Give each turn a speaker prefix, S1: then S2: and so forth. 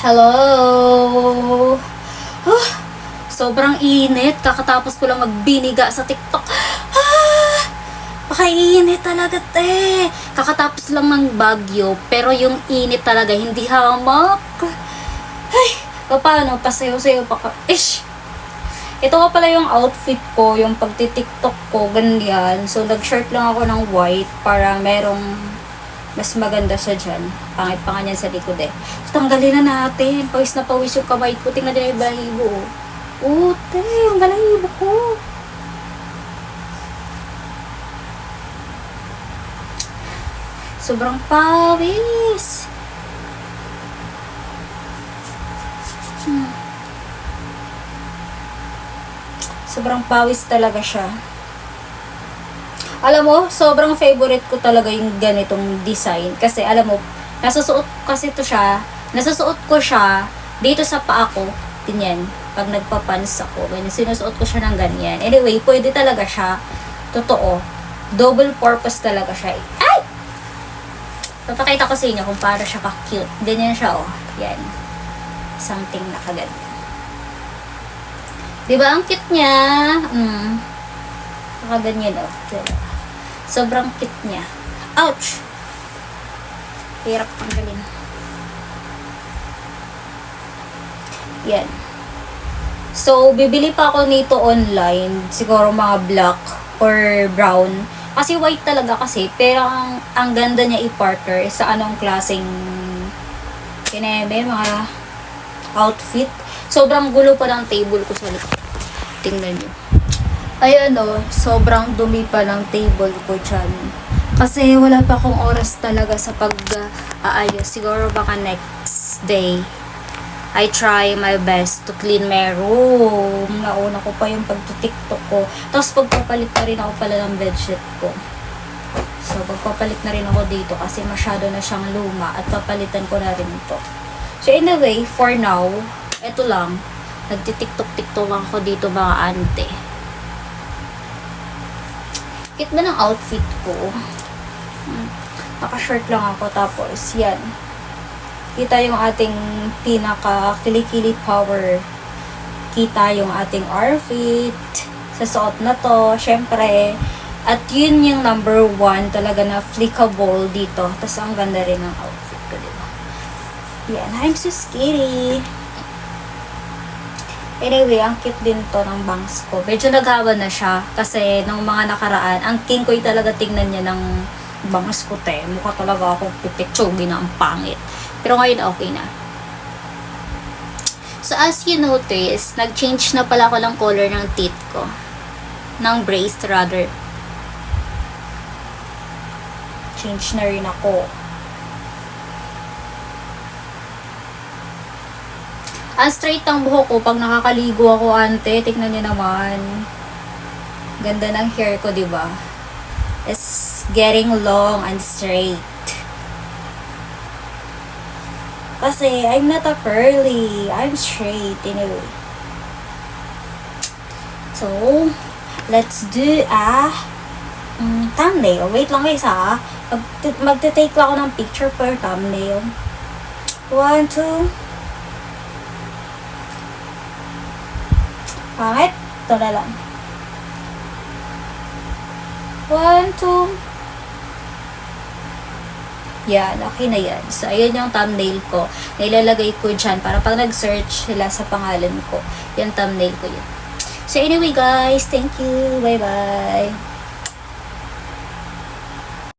S1: Hello! Ah, sobrang init. Kakatapos ko lang magbiniga sa TikTok. Ah, Pakainit talaga, te. Kakatapos lang ng bagyo. Pero yung init talaga, hindi hamak. Ay, paano? Pasayo-sayo pa ka. Ish! Ito nga pala yung outfit ko, yung pagtitiktok ko, ganyan. So, nag-shirt lang ako ng white para merong mas maganda siya dyan. Pangit pa nga niyan sa likod eh. So, tanggalin na natin. Pawis na pawis yung kamay ko. Tingnan nila yung balahibo. oh. Ute, yung balahibo ko. Sobrang pawis. Hmm. Sobrang pawis talaga siya. Alam mo, sobrang favorite ko talaga yung ganitong design. Kasi alam mo, nasusuot kasi to siya, nasusuot ko siya dito sa paa ko. Ganyan, pag nagpapans ako. Ganyan, sinusuot ko siya ng ganyan. Anyway, pwede talaga siya. Totoo. Double purpose talaga siya. Ay! Papakita ko sa inyo kung paano siya ka-cute. Ganyan siya, oh. Yan. Something na kaganyan. Di ba ang cute niya? Mm. Nakaganyan, oh. Diba? Sobrang cute niya. Ouch! Hirap tanggalin. Yan. So, bibili pa ako nito online. Siguro mga black or brown. Kasi white talaga kasi. Pero ang, ang ganda niya i-partner sa anong klaseng kineme, mga outfit. Sobrang gulo pa ng table ko sa likod. Tingnan niyo. Ay ano, sobrang dumi pa ng table ko dyan. Kasi wala pa akong oras talaga sa pag-aayos. Siguro baka next day. I try my best to clean my room. Nauna ko pa yung pagtutiktok ko. Tapos pagpapalit na rin ako pala ng bedsheet ko. So, pagpapalit na rin ako dito kasi masyado na siyang luma at papalitan ko na rin ito. So, anyway, for now, eto lang. Nagtitiktok-tiktok lang ako dito mga ante. Kit ba ng outfit ko? Hmm. Naka-shirt lang ako tapos yan. Kita yung ating pinaka kilikili power. Kita yung ating outfit. Sa suot na to, syempre. At yun yung number one talaga na flickable dito. Tapos ang ganda rin ng outfit ko, diba? Yan, I'm so scary. Anyway, ang cute din to ng bangs ko. Medyo naghawa na siya kasi nung mga nakaraan, ang king ko'y talaga tingnan niya ng bangs ko te. Mukha talaga ako pipitsugi na ang pangit. Pero ngayon okay na. So as you notice, nag-change na pala ako ng color ng teeth ko. Ng brace rather. Change na rin ako. Ang straight ang buhok ko pag nakakaligo ako, ante. Tignan niyo naman. Ganda ng hair ko, di ba? It's getting long and straight. Kasi I'm not a curly. I'm straight anyway. So, let's do a um, thumbnail. Wait lang guys ha. Mag magte-take lang ako ng picture per thumbnail. One, two. Pangit. Ito na lang. One, two. Yan, okay na yan. So, ayan yung thumbnail ko. Nilalagay ko dyan para pag nag-search sila sa pangalan ko, yung thumbnail ko yun. So, anyway guys, thank you. Bye-bye.